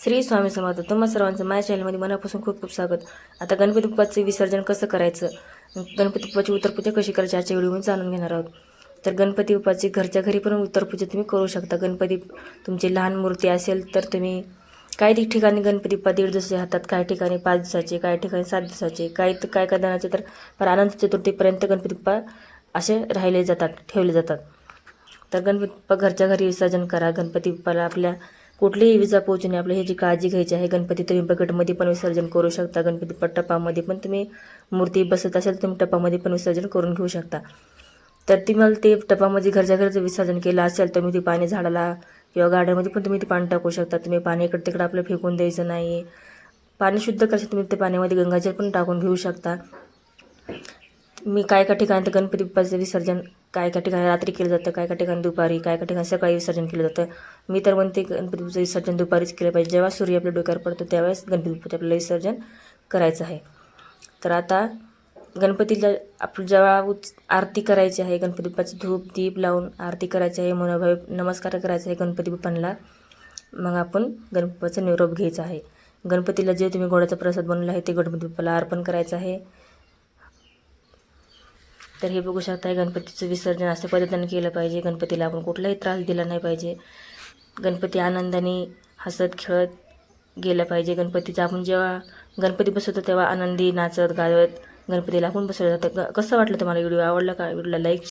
श्री स्वामी समर्थ तुम्हा सर्वांचं माझ्या चॅनलमध्ये मनापासून खूप खूप स्वागत. आता गणपती बाप्पाचं विसर्जन कसं करायचं? गणपती बाप्पाची उत्तरपूजा कशी करायची आजच्या व्हिडिओमध्ये जाणून घेणार आहोत. तर गणपती बाप्पाची घरच्या घरी पण उत्तरपूजा तुम्ही करू शकता. गणपती तुमची लहान मूर्ती असेल तर तुम्ही काही ठिकाणी गणपती बाप्पा दीड दिवसाचे हातात काही ठिकाणी पाच दिवसाचे काही ठिकाणी सात दिवसाचे काही काय कदानाचे तर पर अनंत चतुर्थीपर्यंत गणपती बाप्पा असे राहिले जातात ठेवले जातात. तर गणपती बाप्पा घरच्या घरी विसर्जन करा. गणपती बाप्पाला आपल्या कुठलीही विजा पोहोचू आपलं ह्याची काळजी घ्यायची आहे गणपती तुम्ही बकेटमध्ये पण विसर्जन करू शकता. गणपती बाप्पा टपामध्ये पण तुम्ही मूर्ती बसत असेल तर तुम्ही टपामध्ये पण विसर्जन करून घेऊ शकता. तर तुम्हाला ते टपामध्ये घरच्या घरचं विसर्जन केलं असेल तर तुम्ही ते पाणी झाडाला किंवा गार्डनमध्ये पण तुम्ही ते पाणी टाकू शकता. तुम्ही पाणी इकडे तिकडे आपलं फेकून द्यायचं नाही. पाणी शुद्ध करायचं तुम्ही ते पाण्यामध्ये गंगाजल पण टाकून घेऊ शकता. मी काय काय ठिकाणी तर गणपती बाप्पाचं विसर्जन काय काय ठिकाणी रात्री केलं जातं काय काय ठिकाणी दुपारी काय काय ठिकाणी सकाळी विसर्जन केलं जातं. मी तर म्हणते गणपतीचं विसर्जन दुपारीच केलं पाहिजे. जेव्हा सूर्य आपल्या डोक्यावर पडतो त्यावेळेस गणपती आपलं आपल्याला विसर्जन करायचं आहे. तर आता गणपतीला आपण जेव्हा उच आरती करायची आहे गणपती बाप्पाचं धूप दीप लावून आरती करायची आहे मनोभावे नमस्कार करायचा आहे गणपती बाप्पांना मग आपण गणपतीचा निरोप घ्यायचा आहे. गणपतीला जे तुम्ही गोडाचा प्रसाद बनवला आहे ते गणपती बाप्पाला अर्पण करायचं आहे. तर हे बघू शकता गणपतीचं विसर्जन असं पद्धतीने केलं पाहिजे. गणपतीला आपण कुठलाही त्रास दिला नाही पाहिजे. गणपती आनंदाने हसत खेळत गेलं पाहिजे. गणपतीचा आपण जेव्हा गणपती बसवतो तेव्हा आनंदी नाचत गावत गणपतीला आपण बसवलं जातं. कसं वाटलं तुम्हाला? व्हिडिओ आवडला का? व्हिडिओला लाईक